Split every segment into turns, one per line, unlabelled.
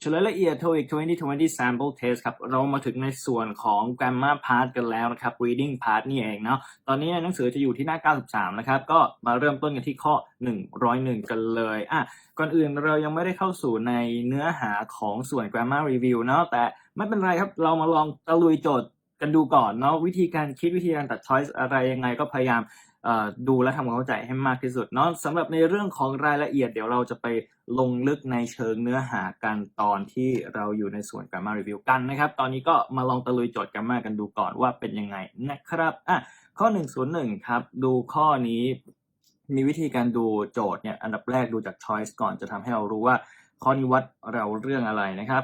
เฉลยละเอียด TOEIC 2020 sample test ครับ เรามาถึงในส่วนของ grammar part กันแล้วนะครับ reading part นี่เองเนาะ ตอนนี้หนังสือจะอยู่ที่หน้า 93 นะครับ ก็มาเริ่มต้นกันที่ข้อ 101 กันเลย อะ ก่อนอื่นเรายังไม่ได้เข้าสู่ในเนื้อหาของส่วน grammar review เนาะ แต่ไม่เป็นไรครับ เรามาลองตะลุยโจทย์กันดูก่อนเนาะ วิธีการคิดวิธีการตัด choice อะไรยังไงก็พยายาม ดูและทำความเข้าใจให้มากที่สุดเนาะสำหรับในเรื่องของรายละเอียดเดี๋ยวเราจะไปลงลึกในเชิงเนื้อหากันตอนที่เราอยู่ในส่วน grammar review กันนะครับ ตอนนี้ก็มาลองตะลุยโจทย์ grammar กันดูก่อนว่าเป็นยังไงนะครับอะข้อ 101 ครับ ดูข้อนี้มีวิธีการดูโจทย์เนี่ยอันดับแรกดูจาก choice ก่อนจะทำให้เรารู้ว่าข้อนี้วัดเราเรื่องอะไรนะครับ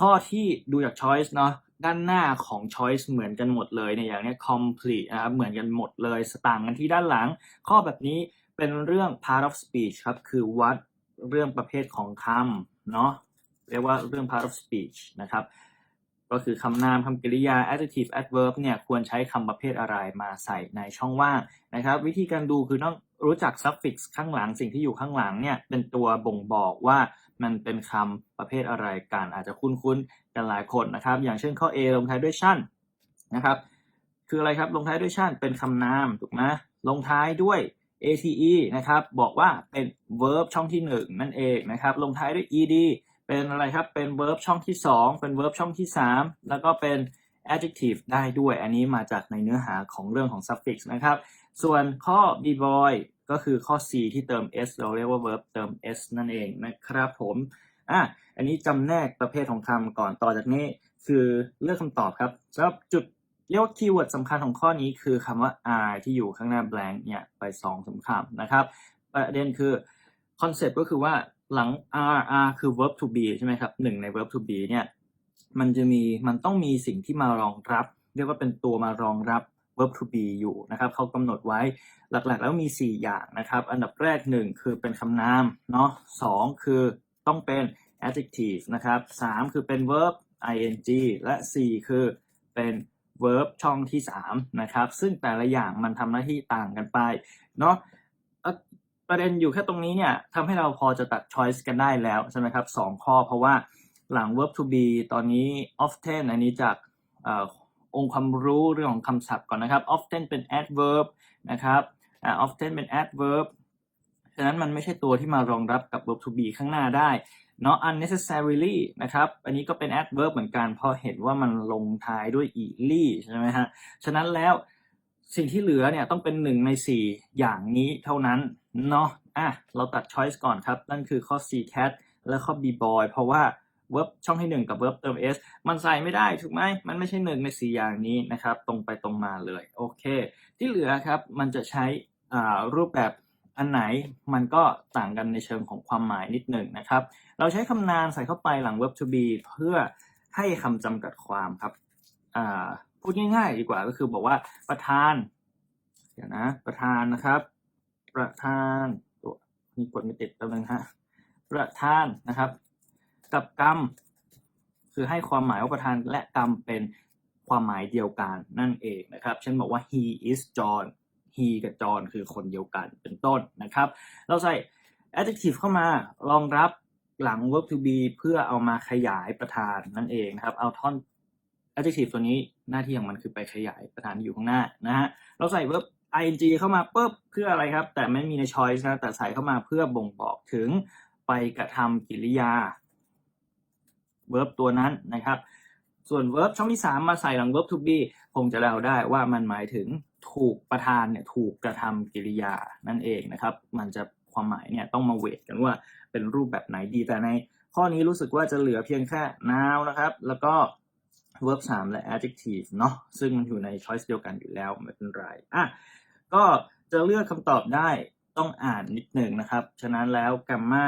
ข้อที่ดูจาก choice เนาะ ด้านหน้าของ choice เหมือนกันหมดเลยเนี่ยอย่างเนี้ย complete นะครับเหมือนกันหมดเลยสต่างกันที่ด้านหลัง ข้อแบบนี้เป็นเรื่อง part of speech ครับ คือวัดเรื่องประเภทของคำเนาะเรียกว่าเรื่อง part of speech นะครับก็คือคำนามคำกริยา adjective adverb เนี่ยควรใช้คำประเภทอะไรมาใส่ในช่องว่างนะครับ วิธีการดูคือต้องรู้จัก suffix ข้างหลังสิ่งที่อยู่ข้างหลังเนี่ยเป็นตัวบ่งบอกว่า มันเป็นคำประเภทอะไรกันอาจจะคุ้นๆกันหลายคนนะครับ อย่างเช่นข้อ A ลงท้ายด้วยชั่นนะครับ คืออะไรครับลงท้ายด้วยชั่นเป็นคำนามถูกไหมลงท้ายด้วย ate นะครับบอกว่าเป็น verb ช่องที่ 1 นั่นเองนะครับลงท้ายด้วย ed เป็นอะไรครับเป็น verb ช่องที่ 2 เป็น verb ช่องที่ 3 แล้วก็เป็น adjective ได้ด้วย อันนี้มาจากในเนื้อหาของเรื่องของ suffix นะครับ ส่วนข้อ b boy ก็คือข้อ c ที่เติม s เราเรียกว่า verb เติม s นั่นเองนะครับผมอะอันนี้จำแนกประเภทของคำก่อนต่อจากนี้คือเลือกคำตอบครับสำหรับจุดเรียกว่าคีย์เวิร์ดสำคัญของข้อนี้คือคำว่า r ที่อยู่ข้างหน้า blank เนี่ยไปสองสามคำนะครับประเด็นคือคอนเซ็ปต์ก็คือว่าหลัง r r คือ verb to be ใช่ไหมครับหนึ่งใน verb to be เนี่ยมันจะมีมันต้องมีสิ่งที่มารองรับ เรียกว่าเป็นตัวมารองรับ verb to be อยู่นะครับเขากำหนดไว้หลักๆ แล้วมี 4 อย่างนะครับ อันดับแรก 1 คือเป็นคำนามเนาะสองคือต้องเป็น adjective นะครับสามคือเป็น verb ing และ 4 คือเป็น verb ช่องที่ 3 นะครับ ซึ่งแต่ละอย่างมันทำหน้าที่ต่างกันไปเนาะประเด็นอยู่แค่ตรงนี้เนี่ยทำให้เราพอจะตัด choice กันได้แล้วใช่ไหมครับสองข้อเพราะว่าหลัง verb to be ตอนนี้ often อันนี้จาก องค์ความรู้เรื่องของคำศัพท์ก่อนนะครับ often เป็น adverb นะครับอ่า often เป็น adverb ฉะนั้นมันไม่ใช่ตัวที่มารองรับกับ verb to be ข้างหน้าได้เนาะ unnecessarily นะครับ อันนี้ก็เป็น adverb เหมือนกัน เพราะเห็นว่ามันลงท้ายด้วย ly ใช่ไหมฮะ ฉะนั้นแล้วสิ่งที่เหลือเนี่ยต้องเป็นหนึ่งในสี่อย่างนี้เท่านั้นเนาะ อะ เราตัด choice ก่อนครับ นั่นคือข้อ c cat และข้อ b boy เพราะว่า verb ช่องที่หนึ่งกับ verb เติม s มันใส่ไม่ได้ถูกไหมมันไม่ใช่หนึ่งในสี่อย่างนี้นะครับ ตรงไปตรงมาเลยโอเค ที่เหลือครับมันจะใช้อ่ารูปแบบอันไหนมันก็ต่างกันในเชิงของความหมายนิดหนึ่งนะครับ เราใช้คำนามใส่เข้าไปหลัง verb to be เพื่อให้คำจำกัดความครับอ่าพูดง่ายๆ ดีกว่าก็คือบอกว่าประธานเดี๋ยวนะประธานนะครับ ประธานตัวนี่กดไม่ติดแป๊บนึงฮะประธานนะครับ กับกรรม คือให้ความหมายว่าประธานและกรรมเป็นความหมายเดียวกันนั่นเองนะครับเช่นบอกว่า he is John he กับ John คือคนเดียวกันเป็นต้นนะครับ เราใส่ adjective เข้ามารองรับหลัง verb to be เพื่อเอามาขยายประธานนั่นเองนะครับ เอาท่อน adjective ตัวนี้หน้าที่ของมันคือไปขยายประธานอยู่ข้างหน้านะฮะ เราใส่ verb ing เข้ามาปุ๊บเพื่ออะไรครับ แต่ไม่มีใน choice นะ แต่ใส่เข้ามาเพื่อบ่งบอกถึงไปกระทำกิริยา verb ตัวนั้นนะครับ ส่วน verb ช่องที่ 3 มาใส่หลัง verb to be คงจะเดาได้ว่ามันหมายถึงถูกประธานเนี่ยถูกกระทำกิริยานั่นเองนะครับ มันจะความหมายเนี่ยต้องมาเวทกันว่าเป็นรูปแบบไหนดีแต่ในข้อนี้รู้สึกว่าจะเหลือเพียงแค่ noun นะครับ แล้วก็ verb 3 และ adjective เนาะซึ่งมันอยู่ใน choice เดียวกันอยู่แล้วไม่เป็นไรอะก็จะเลือกคำตอบได้ต้องอ่านนิดหนึ่งนะครับ ฉะนั้นแล้ว gamma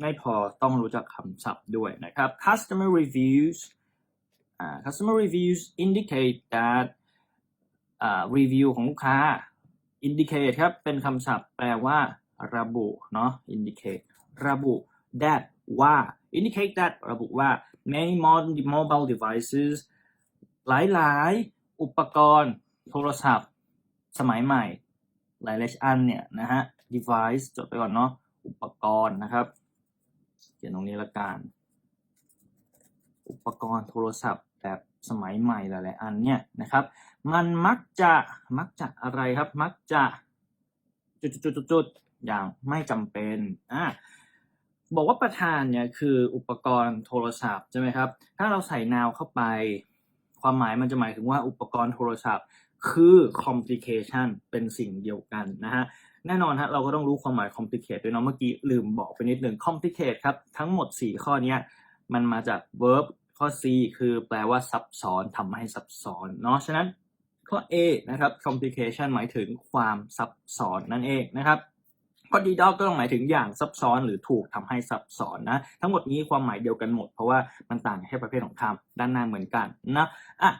ไม่พอต้องรู้จักคำศัพท์ด้วยนะครับ customer reviews อ่า customer reviews indicate that อ่า review ของลูกค้า indicate ครับ เป็นคำศัพท์แปลว่า ระบุเนาะ indicate ระบุ that ว่า indicate that ระบุว่า many modern mobile devices หลายๆ อุปกรณ์โทรศัพท์ สมัยใหม่ หลายๆอันเนี่ยนะฮะ device จดไปก่อนเนาะอุปกรณ์นะครับ ขียนตรงนี้ละกันอุปกรณ์โทรศัพท์แบบสมัยใหม่หลายๆอันเนี่ยนะครับ มันมักจะมักจะอะไรครับ มักจะจุดๆๆอย่างไม่จำเป็นอ่าบอกว่าประธานเนี่ยคืออุปกรณ์โทรศัพท์ใช่ไหมครับ ถ้าเราใส่ now เข้าไป ความหมายมันจะหมายถึงว่าอุปกรณ์โทรศัพท์คือ complication เป็นสิ่งเดียวกันนะฮะ แน่นอนฮะเราก็ต้องรู้ความหมาย complicate ด้วยเนาะเมื่อกี้ลืมบอกไปนิดหนึ่ง complicate ครับ ทั้งหมด 4 ข้อเนี้ยมันมาจาก verb ข้อ C คือแปลว่าซับซ้อนทำให้ซับซ้อนเนาะฉะนั้นข้อ A นะครับ complication หมายถึงความซับซ้อนนั่นเองนะครับข้อ D dog ก็ต้องหมายถึงอย่างซับซ้อนหรือถูกทำให้ซับซ้อนนะ ทั้งหมดนี้ความหมายเดียวกันหมด เพราะว่ามันต่างแค่ประเภทของคำด้านหน้าเหมือนกันนะอะ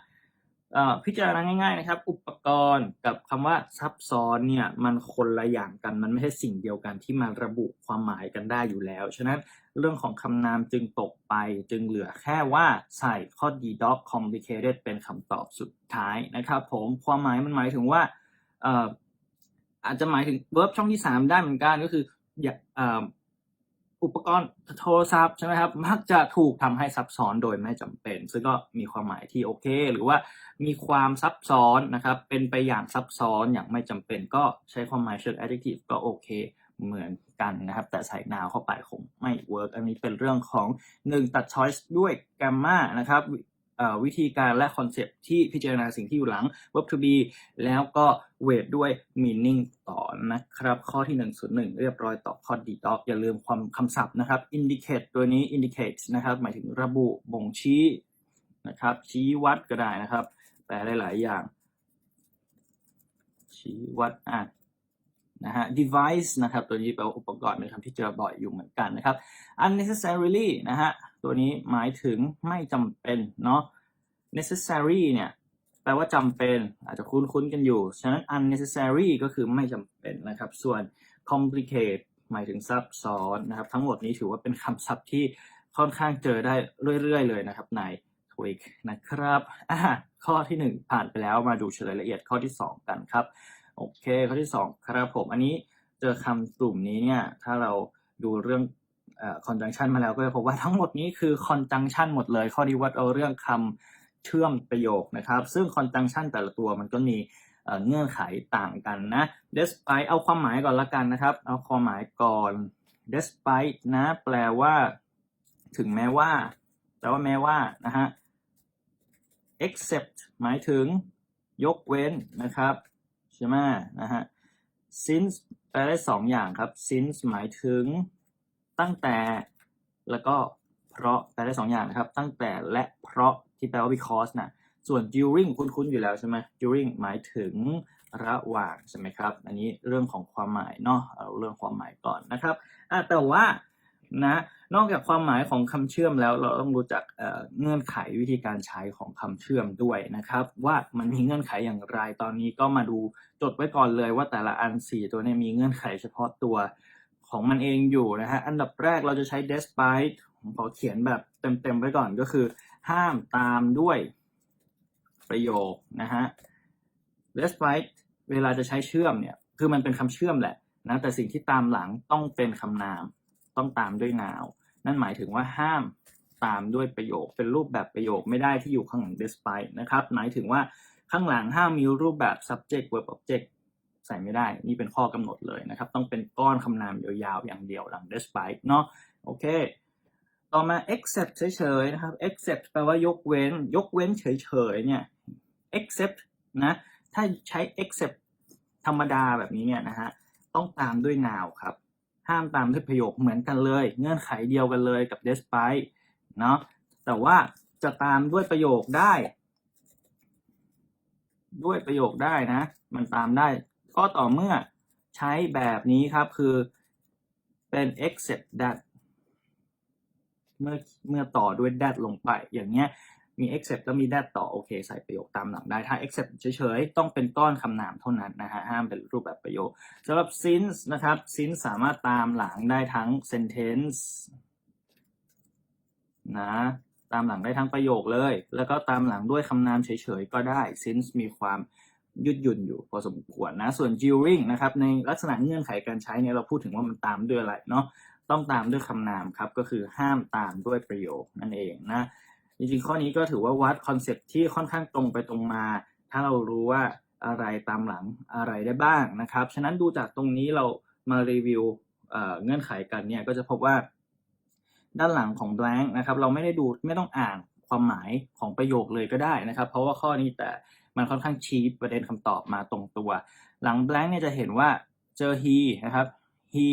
พิจารณาง่ายๆนะครับ อุปกรณ์กับคำว่าซับซ้อนเนี่ยมันคนละอย่างกัน มันไม่ใช่สิ่งเดียวกันที่มาระบุความหมายกันได้อยู่แล้ว ฉะนั้นเรื่องของคำนามจึงตกไป จึงเหลือแค่ว่าใส่ข้อ d doc complicated เป็นคำตอบสุดท้ายนะครับผมความหมายมันหมายถึงว่าอาจจะหมายถึง verb ช่องที่ 3 ได้เหมือนกันก็คืออย่าเอ่ออุปกรณ์โทรศัพท์ใช่ไหมครับมักจะถูกทำให้ซับซ้อนโดยไม่จำเป็น ซึ่งก็มีความหมายที่โอเค หรือว่า มีความซับซ้อนนะครับ เป็นไปอย่างซับซ้อนอย่างไม่จำเป็นก็ใช้ความหมายเชิง adjective ก็โอเคเหมือนกันนะครับ แต่ใส่ now เข้าไปคงไม่ work อันนี้เป็นเรื่องของ 1 ตัด choice ด้วย gamma นะครับวิธีการและคอนเซปที่พิจารณาสิ่งที่อยู่หลัง verb to be แล้วก็เวทด้วย meaning ต่อนะครับ ข้อที่ 101 เรียบร้อยต่อข้อ d doc อย่าลืมความคำศัพท์นะครับ indicate ตัวนี้ indicate นะครับ หมายถึงระบุบ่งชี้นะครับ ชี้วัดก็ได้นะครับ ลได้หลายอย่าง ชี้วัดอะนะฮะ device นะครับตัวนี้แปลว่าอุปกรณ์เป็นคำที่เจอบ่อยอยู่เหมือนกันนะครับ unnecessarily นะฮะตัวนี้หมายถึงไม่จำเป็นเนาะ necessary เนี่ยแปลว่าจำเป็น อาจจะคุ้นๆกันอยู่ ฉะนั้น unnecessary ก็คือไม่จำเป็นนะครับ ส่วน complicate หมายถึงซับซ้อนนะครับ ทั้งหมดนี้ถือว่าเป็นคำศัพท์ที่ค่อนข้างเจอได้เรื่อยๆเลยนะครับใน TOEIC นะครับอะข้อที่ 1 ผ่านไปแล้วมาดูเฉลยละเอียดข้อที่ 2 กันครับ โอเค ข้อที่ 2 ครับผม อันนี้เจอคำกลุ่มนี้เนี่ย ถ้าเราดูเรื่องเอ่อ conjunction มาแล้วก็จะพบว่าทั้งหมดนี้คือ conjunction หมดเลย ข้อนี้วัดเอาเรื่องคำเชื่อมประโยคนะครับ ซึ่ง conjunction แต่ละตัวมันก็มีเอ่อเงื่อนไขต่างกันนะ despite เอาความหมายก่อนละกันนะครับ เอาความหมายก่อน despite นะ แปลว่า ถึงแม้ว่าแปลว่าแม้ว่านะฮะ except หมายถึงยกเว้นนะครับใช่ไหมนะฮะ since แปลได้สองอย่างครับ since หมายถึงตั้งแต่แล้วก็เพราะแปลได้สองอย่างนะครับ ตั้งแต่และเพราะที่แปลว่า because นะส่วน during คุ้นๆอยู่แล้วใช่ไหม during หมายถึงระหว่างใช่ไหมครับ อันนี้เรื่องของความหมายเนาะเอาเรื่องความหมายก่อนนะครับอะแต่ว่า นะ นอกจากความหมายของคำเชื่อมแล้วเราต้องรู้จักเเงื่อนไขวิธีการใช้ของคำเชื่อมด้วยนะครับ ว่ามันมีเงื่อนไขอย่างไรตอนนี้ก็มาดูจดไว้ก่อนเลยว่าแต่ละอันสี่ตัวนี้มีเงื่อนไขเฉพาะตัวของมันเองอยู่นะฮะอันดับแรกเราจะใช้ despite ผมขอเขียนแบบเต็มๆไว้ก่อนก็คือ ห้ามตามด้วยประโยคนะฮะ despite เวลาจะใช้เชื่อมเนี่ยคือมันเป็นคำเชื่อมแหละนะแต่สิ่งที่ตามหลังต้องเป็นคำนาม ต้องตามด้วย now นั่นหมายถึงว่าห้ามตามด้วยประโยค เป็นรูปแบบประโยคไม่ได้ที่อยู่ข้างหลัง despite นะครับ หมายถึงว่าข้างหลังห้ามมีรูปแบบ subject verb object ใส่ไม่ได้ นี่เป็นข้อกำหนดเลยนะครับ ต้องเป็นก้อนคำนามยาวๆ อย่างเดียวหลัง despite เนาะ โอเค ต่อมา except เฉยๆ นะครับ except แปลว่ายกเว้น ยกเว้นเฉยๆ เนี่ย except นะ ถ้าใช้ except ธรรมดาแบบนี้เนี่ยนะฮะ ต้องตามด้วย now ครับ ห้ามตามด้วยประโยคเหมือนกันเลย เงื่อนไขเดียวกันเลยกับ despite เนาะแต่ว่าจะตามด้วยประโยคได้ ด้วยประโยคได้นะ มันตามได้ก็ต่อเมื่อใช้แบบนี้ครับคือเป็น except that เมื่อเมื่อต่อด้วย that ลงไปอย่างเงี้ย มี except แล้วมี that ต่อโอเค ใส่ประโยคตามหลังได้ ถ้า except เฉยๆ ต้องเป็นก้อนคำนามเท่านั้นนะฮะ ห้ามเป็นรูปแบบประโยคสำหรับ since นะครับ since สามารถตามหลังได้ทั้ง sentence นะตามหลังได้ทั้งประโยคเลย แล้วก็ตามหลังด้วยคำนามเฉยๆ ก็ได้ since มีความยืดหยุ่นอยู่พอสมควรนะ ส่วน during นะครับ ในลักษณะเงื่อนไขการใช้เนี่ยเราพูดถึงว่ามันตามด้วยอะไรเนาะ ต้องตามด้วยคำนามครับ ก็คือห้ามตามด้วยประโยคนั่นเองนะ จริงๆ ข้อนี้ก็ถือว่าวัดคอนเซ็ปต์ที่ค่อนข้างตรงไปตรงมา ถ้าเรารู้ว่าอะไรตามหลังอะไรได้บ้างนะครับ ฉะนั้นดูจากตรงนี้เรามารีวิวเเงื่อนไขกันเนี่ยก็จะพบว่า ด้านหลังของ blank นะครับ เราไม่ได้ดูไม่ต้องอ่านความหมายของประโยคเลยก็ได้นะครับ เพราะว่าข้อนี้แต่มันค่อนข้างชี้ประเด็นคำตอบมาตรงตัว หลัง blank เนี่ยจะเห็นว่าเจอ he นะครับ he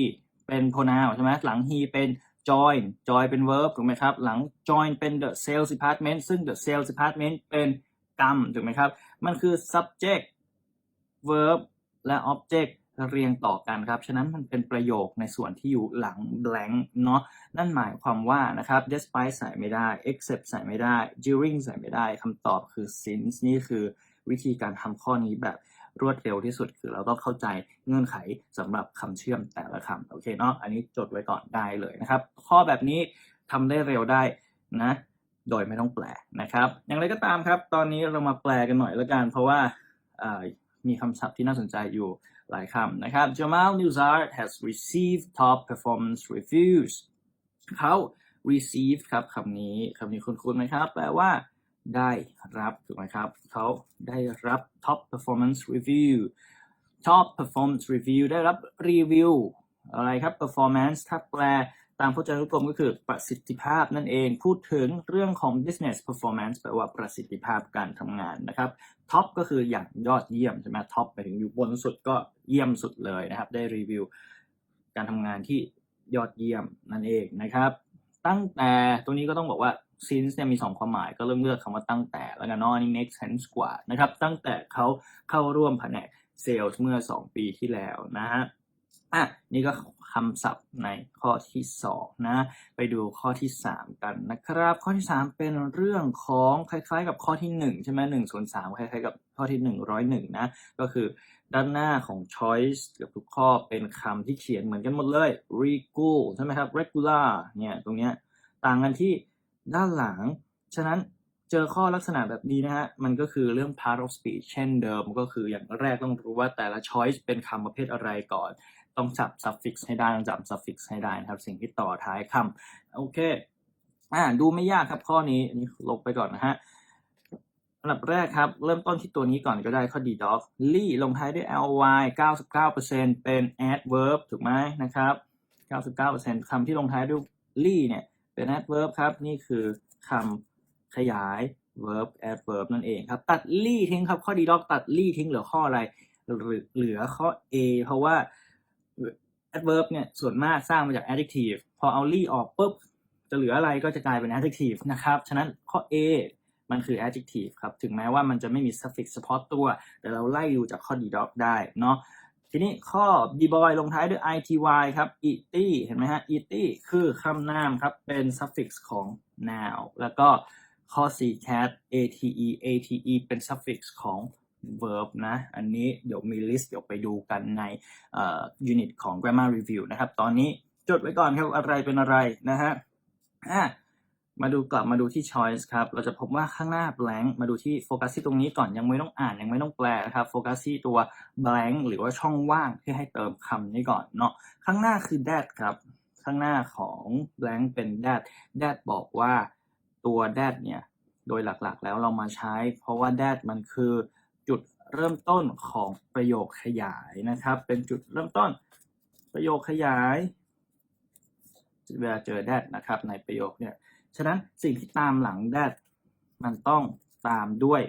เป็น pronoun ใช่ไหมหลัง he เป็น join join เป็น verb ถูกไหมครับ หลัง join เป็น the sales department ซึ่ง the sales department เป็นกรรมถูกไหมครับ มันคือ subject verb และ object เรียงต่อกันครับ ฉะนั้นมันเป็นประโยคในส่วนที่อยู่หลัง blank เนาะ นั่นหมายความว่านะครับ despite ใส่ไม่ได้ except ใส่ไม่ได้ during ใส่ไม่ได้ คำตอบคือ since นี่คือวิธีการทำข้อนี้แบบ รวดเร็วที่สุดคือเราต้องเข้าใจเงื่อนไขสำหรับคำเชื่อมแต่ละคำโอเคเนาะอันนี้จดไว้ก่อนได้เลยนะครับ ข้อแบบนี้ทำได้เร็วได้นะโดยไม่ต้องแปลนะครับ อย่างไรก็ตามครับ ตอนนี้เรามาแปลกันหน่อยละกัน เพราะว่ามีคำศัพท์ที่น่าสนใจอยู่หลายคำนะครับ Jamal Newsart has received top performance reviews เขา received ครับคำนี้คำนี้คุ้นๆไหมครับ แปลว่า ได้รับถูกไหมครับเขาได้รับ top performance review top performance review ได้รับรีวิวอะไรครับ performance ถ้าแปลตามพจนานุกรมก็คือประสิทธิภาพนั่นเองพูดถึงเรื่องของ business performance แปลว่าประสิทธิภาพการทำงานนะครับท็อปก็คืออย่างยอดเยี่ยมใช่ไหมท็อปไปถึงอยู่บนสุดก็เยี่ยมสุดเลยนะครับ ได้รีวิว การทำงานที่ยอดเยี่ยมนั่นเองนะครับ ตั้งแต่ตรงนี้ก็ต้องบอกว่า since เนี่ยมีสองความหมายก็เริ่มเลือกคำว่าตั้งแต่แล้วกันเนาะนนี้ make sense กว่านะครับตั้งแต่เขาเข้าร่วมแผนกเซลล์เมื่อ 2 ปีที่แล้วนะฮะอะนี่ก็คำศัพท์ในข้อที่ 2 นะ ไปดูข้อที่ 3 กันนะครับ ข้อที่ 3 เป็นเรื่องของคล้ายๆ กับข้อที่ 1 ใช่ไหมหนึ่งส่วนสามคล้ายๆ กับข้อที่ 101 นะ ก็คือด้านหน้าของ choice กือบทุกข้อเป็นคำที่เขียนเหมือนกันหมดเลย regular ใช่ไหมครับ regular เนี่ยตรงเนี้ยต่างกันที่ ด้านหลัง ฉะนั้นเจอข้อลักษณะแบบนี้นะฮะ มันก็คือเรื่อง part of speech เช่นเดิมก็คืออย่างแรกต้องรู้ว่าแต่ละ choice เป็นคำประเภทอะไรก่อน ต้องจับ suffix ให้ได้ ต้องจำ suffix ให้ได้นะครับ สิ่งที่ต่อท้ายคำโอเค อ่า ดูไม่ยากครับข้อนี้อันนี้ลบไปก่อนนะฮะอันดับแรกครับ เริ่มต้นที่ตัวนี้ก่อนก็ได้ข้อ d dog ly ลงท้ายด้วย ly 99%เป็น adverb ถูกไหมนะครับ 99%คำที่ลงท้ายด้วย ly เนี่ย เป็น adverb ครับ นี่คือคำขยาย verb adverb นั่นเองครับ ตัด ly ทิ้งครับ ข้อ d dog ตัด ly ทิ้งเหลือข้ออะไรเหลือข้อ a เพราะว่า adverb เนี่ยส่วนมากสร้างมาจาก adjective พอเอา ly ออกปุ๊บ จะเหลืออะไรก็จะกลายเป็น adjective นะครับ ฉะนั้นข้อ a มันคือ adjective ครับ ถึงแม้ว่ามันจะไม่มี suffix เฉพาะตัว แต่เราไล่ดูจากข้อ d dog ได้เนาะ ทีนี้ข้อ b boy ลงท้ายด้วย ity ครับ ity เห็นไหมฮะ ity คือคำนามครับ เป็น suffix ของ noun แล้วก็ข้อ c cat ate ate เป็น suffix ของ verb นะ อันนี้เดี๋ยวมี list เดี๋ยวไปดูกันใน unit ของ grammar review นะครับ ตอนนี้จดไว้ก่อนครับ อะไรเป็นอะไรนะฮะอะ มาดูกลับมาดูที่ choice ครับ เราจะพบว่าข้างหน้า blank มาดูที่โฟกัสที่ตรงนี้ก่อนยังไม่ต้องอ่านยังไม่ต้องแปลนะครับโฟกัสที่ตัว blank หรือว่าช่องว่างที่ให้เติมคำนี้ก่อนเนาะข้างหน้าคือ that ครับ ข้างหน้าของ blank เป็น that that บอกว่าตัว that เนี่ยโดยหลักๆ แล้วเรามาใช้ เพราะว่า that มันคือจุดเริ่มต้นของประโยคขยายนะครับ เป็นจุดเริ่มต้นประโยคขยาย เวลาเจอ that นะครับในประโยคเนี่ย ฉะนั้นสิ่งที่ตามหลัง that มันต้องตามด้วย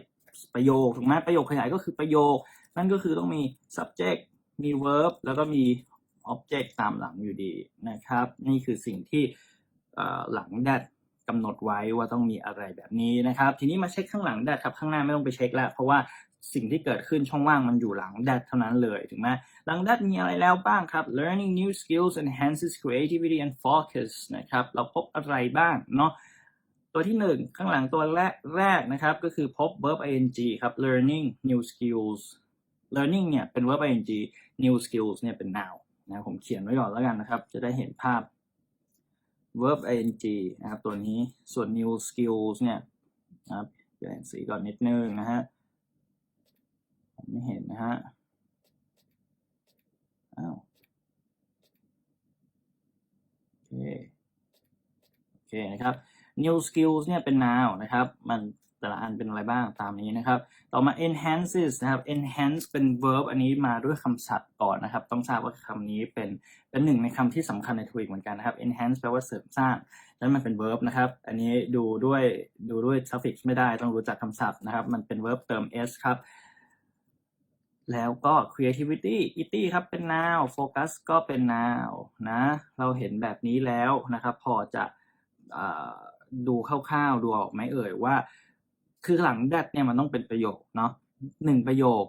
ประโยคถูกไหมประโยคขยายก็คือประโยค นั่นก็คือต้องมี subject มี verb แล้วก็มี object ตามหลังอยู่ดีนะครับ นี่คือสิ่งที่หลัง that กำหนดไว้ว่าต้องมีอะไรแบบนี้นะครับ ทีนี้มาเช็คข้างหลัง that ครับข้างหน้าไม่ต้องไปเช็คแล้ว เพราะว่า สิ่งที่เกิดขึ้นช่องว่างมันอยู่หลัง that เท่านั้นเลยถูกไหมหลัง that มีอะไรแล้วบ้างครับ learning new skills enhances creativity and focus นะครับ เราพบอะไรบ้างเนาะตัวที่หนึ่งข้างหลังตัวแรกแรกนะครับ ก็คือพบ verb ing ครับ learning new skills learning เนี่ยเป็น verb ing new skills เนี่ยเป็น noun นะผมเขียนไว้ก่อนแล้วกันนะครับ จะได้เห็นภาพ verb ing นะครับตัวนี้ส่วน new skills เนี่ยนะครับเปลี่ยนสีก่อนนิดนึงนะฮะ ผมไม่เห็นนะฮะ อ้าว โอเค โอเคนะครับ new skills เนี่ยเป็น noun นะครับ มันแต่ละอันเป็นอะไรบ้างตามนี้นะครับ ต่อมา enhances นะครับ enhance เป็น verb อันนี้มาด้วยคำศัพท์ก่อนนะครับ ต้องทราบว่าคำนี้เป็นเป็นหนึ่งในคำที่สำคัญในทวีกเหมือนกันนะครับ enhance แปลว่าเสริมสร้างนั้นมันเป็น verb นะครับ อันนี้ดูด้วยดูด้วย suffix ไม่ได้ต้องรู้จักคำศัพท์นะครับ มันเป็น verb เติม s ครับ แล้วก็ creativity ity ครับเป็น noun focus ก็เป็น noun นะ เราเห็นแบบนี้แล้วนะครับ พอจะอดูคร่าวๆ ดูออกไหมเอ่ยว่า คือหลัง that เนี่ยมันต้องเป็นประโยคเนาะหนึ่งประโยค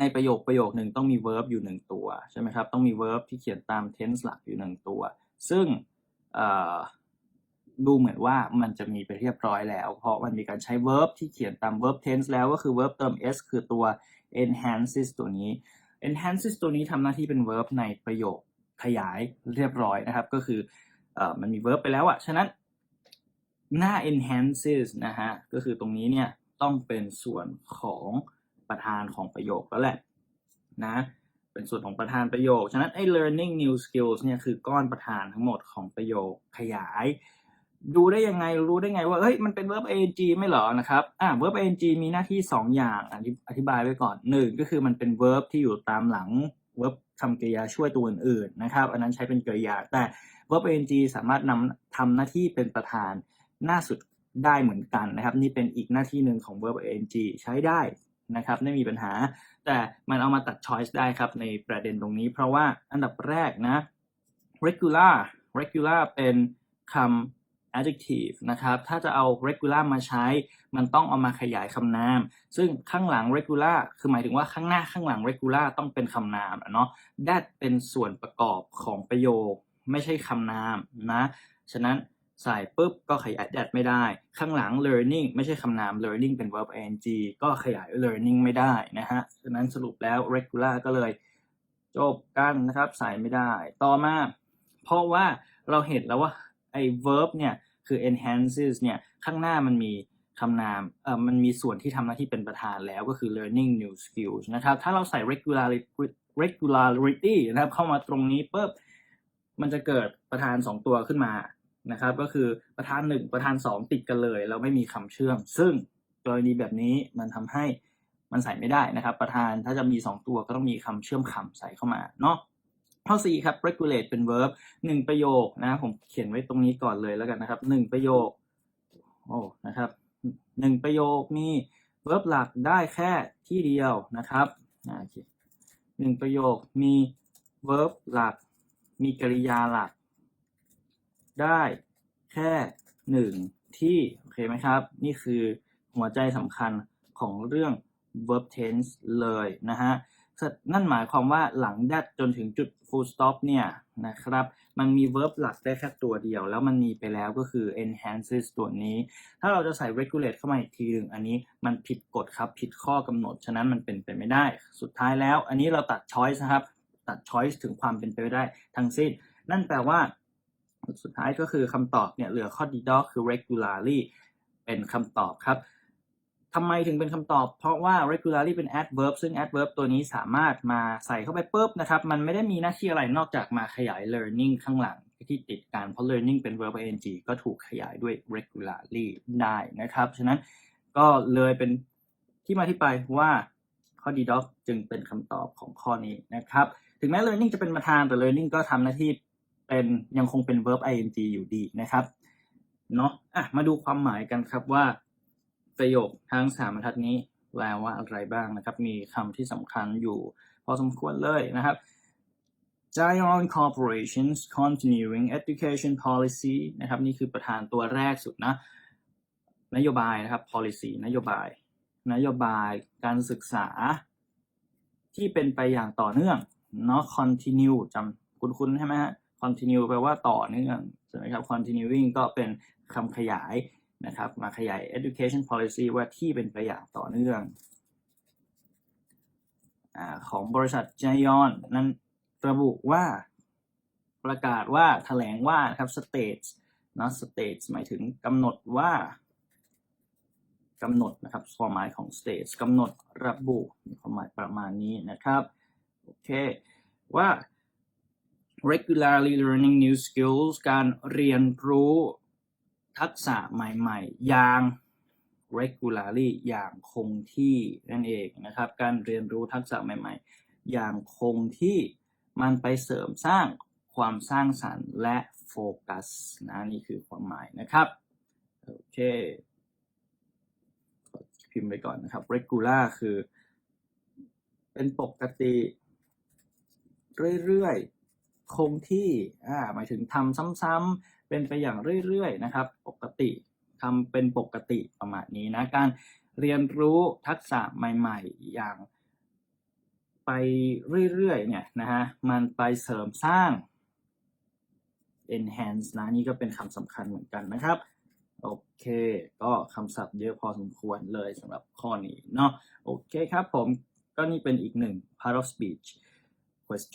ในประโยคประโยคหนึ่งต้องมี verb อยู่หนึ่งตัว ใช่ไหมครับ ต้องมี verb ที่เขียนตาม tense หลักอยู่หนึ่งตัว ซึ่งดูเหมือนว่ามันจะมีไปเรียบร้อยแล้ว เพราะมันมีการใช้ verb ที่เขียนตาม verb tense แล้วก็คือ verb เติม s คือตัว enhances ตัวนี้ enhances ตัวนี้ทำหน้าที่เป็น verb ในประโยคขยายเรียบร้อยนะครับ ก็คืออมันมี verb ไปแล้วอะฉะนั้นหน้า enhances นะฮะ ก็คือตรงนี้เนี่ยต้องเป็นส่วนของประธานของประโยคแล้วแหละนะเป็นส่วนของประธานประโยค ฉะนั้นไอ้ learning new skills เนี่ยคือก้อนประธานทั้งหมดของประโยคขยาย ดูได้ยังไงรู้ได้ไงว่าเฮ้ยมันเป็น verb ing ไม่เหรอนะครับอ่า verb ing มีหน้าที่ 2 อย่างอธิบายไว้ก่อนหนึ่งก็คือมันเป็น verb ที่อยู่ตามหลัง verb ทำกริยาช่วยตัวอื่นๆนะครับ อันนั้นใช้เป็นกริยา แต่ verb ing สามารถนำทำหน้าที่เป็นประธานหน้าสุดได้เหมือนกันนะครับ นี่เป็นอีกหน้าที่หนึ่งของ verb ing ใช้ได้นะครับไม่มีปัญหา แต่มันเอามาตัด choice ได้ครับในประเด็นตรงนี้ เพราะว่าอันดับแรกนะ regular regular เป็นคำ adjective นะครับ ถ้าจะเอา regular มาใช้ มันต้องเอามาขยายคำนาม ซึ่งข้างหลัง regular คือหมายถึงว่าข้างหน้าข้างหลัง regular ต้องเป็นคำนามอะเนาะ that เป็นส่วนประกอบของประโยค ไม่ใช่คำนามนะ ฉะนั้นใส่ปุ๊บก็ขยาย that ไม่ได้ ข้างหลัง learning ไม่ใช่คำนาม learning เป็น verb ing ก็ขยาย learning ไม่ได้นะฮะ ฉะนั้นสรุปแล้ว regular ก็เลยจบกันนะครับ ใส่ไม่ได้ ต่อมา เพราะว่าเราเห็นแล้วว่า ไอ้ verb เนี่ยคือ enhances เนี่ยข้างหน้ามันมีคำนามเอ่อมันมีส่วนที่ทำหน้าที่เป็นประธานแล้วก็คือ learning new skills นะครับ ถ้าเราใส่ regularity regularity นะครับเข้ามาตรงนี้ปุ๊บมันจะเกิดประธาน 2 ตัวขึ้นมานะครับ ก็คือประธาน 1 ประธาน 2 ติดกันเลย แล้วไม่มีคำเชื่อม ซึ่งกรณีแบบนี้มันทำให้มันใส่ไม่ได้นะครับ ประธานถ้าจะมี 2 ตัวก็ต้องมีคำเชื่อมคำใส่เข้ามาเนาะ ข้อ4ครับ regulate เป็น verb หนึ่งประโยคนะ ผมเขียนไว้ตรงนี้ก่อนเลยแล้วกันนะครับหนึ่งประโยคโอ้นะครับหนึ่งประโยคมี verb หลักได้แค่ที่เดียวนะครับหนึ่งประโยคมี verb หลัก มีกริยาหลัก ได้แค่หนึ่งที่ โอเคไหมครับ นี่คือหัวใจสำคัญของเรื่อง verb tense เลยนะฮะ นั่นหมายความว่าหลัง that จนถึงจุด full stop เนี่ยนะครับ มันมี verb หลักได้แค่ตัวเดียว แล้วมันมีไปแล้วก็คือ enhances ตัวนี้ ถ้าเราจะใส่ regulate เข้ามาอีกทีหนึ่งอันนี้มันผิดกฎครับ ผิดข้อกำหนด ฉะนั้นมันเป็นไปไม่ได้ สุดท้ายแล้ว อันนี้เราตัด choice นะครับ ตัด choice ถึงความเป็นไปไม่ได้ทั้งสิ้น นั่นแปลว่า สุดท้ายก็คือคำตอบเนี่ยเหลือข้อดีดอกคือ regularly เป็นคำตอบครับ ทำไมถึงเป็นคำตอบ เพราะว่า regularly เป็น adverb ซึ่ง adverb ตัวนี้สามารถมาใส่เข้าไปปุ๊บนะครับ มันไม่ได้มีหน้าที่อะไรนอกจากมาขยาย learning ข้างหลังที่ติดกันเพราะ learning เป็น verb ing ก็ถูกขยายด้วย regularly ได้นะครับ ฉะนั้นก็เลยเป็นที่มาที่ไปว่าข้อ d doc จึงเป็นคำตอบของข้อนี้นะครับ ถึงแม้ learning จะเป็นประธานแต่ learning ก็ทำหน้าที่เป็นยังคงเป็น verb ing อยู่ดีนะครับเนาะอะมาดูความหมายกันครับว่า ประโยคทั้งสามบรรทัดนี้แปลว่าอะไรบ้างนะครับ มีคำที่สำคัญอยู่พอสมควรเลยนะครับ Zion Corporation's continuing education policy นะครับนี่คือประธานตัวแรกสุดนะ นโยบายนะครับ policy นโยบาย นโยบายการศึกษา ที่เป็นไปอย่างต่อเนื่องเนาะ continue จำคุ้นๆใช่ไหมฮะ continue แปลว่าต่อเนื่องใช่ไหมครับ continuing ก็เป็นคำขยาย นะครับ มาขยาย education policy ว่าที่เป็นไปอย่างต่อเนื่องอของบริษัท Gion นั้นระบุว่าประกาศว่าแถลงว่านะครับ states นะ states หมายถึงกำหนดว่ากำหนดนะครับความหมายของ states กำหนดระบุมีความหมายประมาณนี้นะครับโอเคว่า regularly learning new skills การเรียนรู้ ทักษะใหม่ๆ อย่าง regularly อย่างคงที่นั่นเองนะครับ การเรียนรู้ทักษะใหม่ๆ อย่างคงที่มันไปเสริมสร้างความสร้างสรรค์และโฟกัสนะนี่คือความหมายนะครับ โอเค พิมพ์ไปก่อนนะครับ regular คือ เป็นปกติ เรื่อยๆ คงที่อ่าหมายถึงทำซ้ำๆ เป็นไปอย่างเรื่อยๆนะครับ ปกติทำเป็นปกติประมาณนี้นะการเรียนรู้ทักษะใหม่ ๆ อย่างไปเรื่อยๆเนี่ยนะฮะมันไปเสริมสร้าง enhance นะนี่ก็เป็นคำสำคัญเหมือนกันนะครับโอเค ก็คำศัพท์เยอะพอสมควรเลยสำหรับข้อนี้เนาะโอเคครับผมก็นี่เป็นอีกหนึ่ง part of speech question